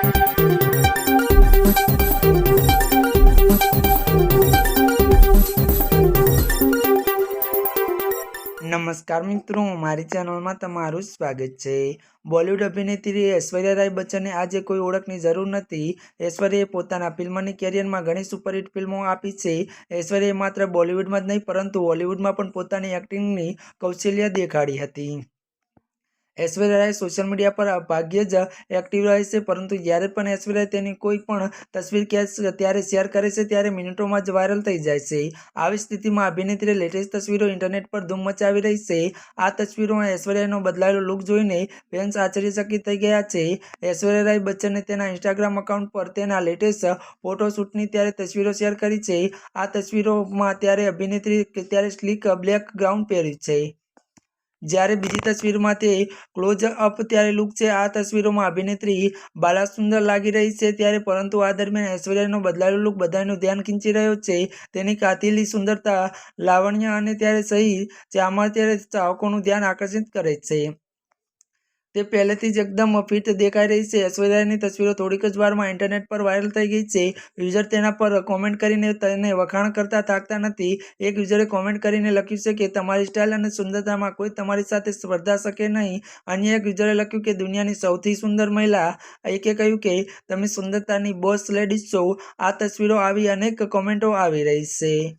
નમસ્કાર મિત્રો, મારી ચેનલમાં તમારું સ્વાગત છે. બોલિવૂડ અભિનેત્રી ઐશ્વર્યા રાય બચ્ચનને આજે કોઈ ઓળખની જરૂર નથી. ઐશ્વર્યાએ પોતાના ફિલ્મની કેરિયરમાં ઘણી સુપરહિટ ફિલ્મો આપી છે. ઐશ્વર્યાએ માત્ર બોલિવૂડમાં જ નહીં, પરંતુ હોલિવૂડમાં પણ પોતાની એક્ટિંગની કૌશલ્ય દેખાડી હતી. ઐશ્વર્યા રાય સોશિયલ મીડિયા પર ભાગ્યે જ એક્ટિવ રહે છે, પરંતુ જ્યારે પણ એશ્વર્યા તેની કોઈ પણ તસવીર ક્યાંક ત્યારે શેર કરે છે, ત્યારે મિનિટોમાં જ વાયરલ થઈ જાય છે. આવી સ્થિતિમાં અભિનેત્રીએ લેટેસ્ટ તસવીરો ઇન્ટરનેટ પર ધૂમ મચાવી રહી છે. આ તસવીરોમાં ઐશ્વર્યાનો બદલાયેલો લુક જોઈને ફેન્સ આશ્ચર્યચકિત થઈ ગયા છે. ઐશ્વર્યા રાય બચ્ચને તેના ઇન્સ્ટાગ્રામ એકાઉન્ટ પર તેના લેટેસ્ટ ફોટોશૂટની ત્યારે તસવીરો શેર કરી છે. આ તસવીરોમાં ત્યારે અભિનેત્રી ત્યારે સ્લીક બ્લેક ગ્રાઉન્ડ પહેર્યું છે. જ્યારે બીજી તસવીરમાં તે ક્લોઝ અપ ત્યારે લુક છે. આ તસવીરોમાં અભિનેત્રી બાલા સુંદર લાગી રહી છે ત્યારે, પરંતુ આ દરમિયાન ઐશ્વર્યાનો બદલાયેલો લુક બધાનું ધ્યાન ખીંચી રહ્યો છે. તેની કાતિલી સુંદરતા, લાવણ્ય અને ત્યારે સહી ચામાં ત્યારે ચાહકોનું ધ્યાન આકર્ષિત કરે છે. તે પહેલેથી જ એકદમ ફિટ દેખાઈ રહી છે. ઐશ્વર્યાની તસવીરો થોડીક જ વારમાં ઇન્ટરનેટ પર વાયરલ થઈ ગઈ છે. યુઝર તેના પર કોમેન્ટ કરીને તેને વખાણ કરતા થાકતા નથી. એક યુઝરે કોમેન્ટ કરીને લખ્યું છે કે, તમારી સ્ટાઇલ અને સુંદરતામાં કોઈ તમારી સાથે સ્પર્ધા શકે નહીં. અન્ય એક યુઝરે લખ્યું કે, દુનિયાની સૌથી સુંદર મહિલા. એકે કહ્યું કે, તમે સુંદરતાની બોસ લેડીઝ છો. આ તસવીરો આવી અનેક કોમેન્ટો આવી રહી છે.